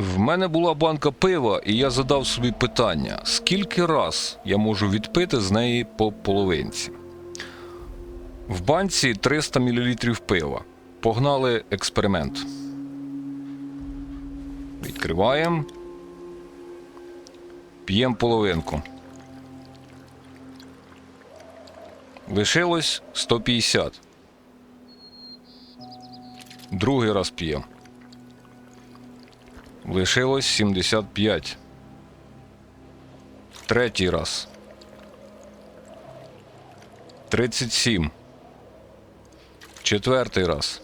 В мене була банка пива, і я задав собі питання: скільки раз я можу відпити з неї по половинці? В банці 300 мл пива. Погнали експеримент. Відкриваємо. П'ємо половинку. Лишилось 150. Другий раз п'ємо. Лишилось 75. Третій раз. 37. Четвертий раз.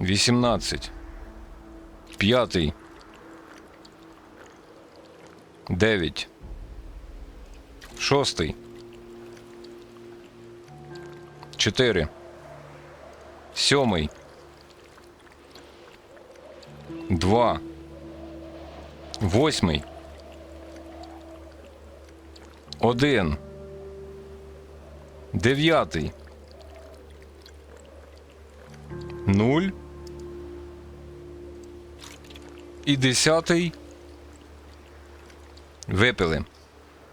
18. П'ятий. 9. Шостий. 4. Сьомий. Два. Восьмий. Один. Дев'ятий. Нуль. І десятий. Випили.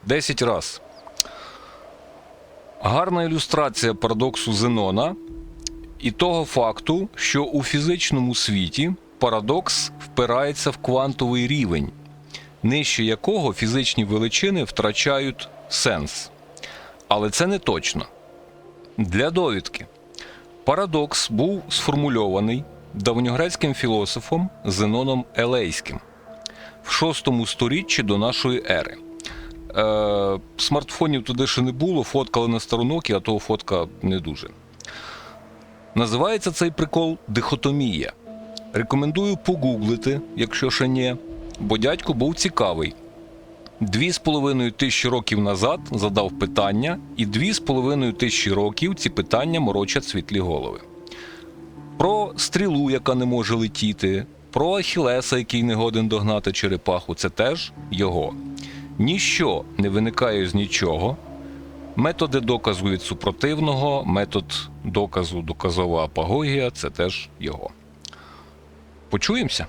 Десять раз. Гарна ілюстрація парадоксу Зенона і того факту, що у фізичному світі парадокс впирається в квантовий рівень, нижче якого фізичні величини втрачають сенс. Але це не точно. Для довідки. Парадокс був сформульований давньогрецьким філософом Зеноном Елейським в шостому сторіччі до нашої ери. Е, смартфонів туди ще не було, фоткали на сторонок, а того фотка не дуже. Називається цей прикол дихотомія. Рекомендую погуглити, якщо ще ні, бо дядько був цікавий. Дві з половиною тисячі років назад задав питання, і дві з половиною тисячі років ці питання морочать світлі голови. Про стрілу, яка не може летіти, про Ахілеса, який не годен догнати черепаху, це теж його. Ніщо не виникає з нічого. Методи доказу від супротивного, метод доказу доказова апагогія це теж його. Почуємося?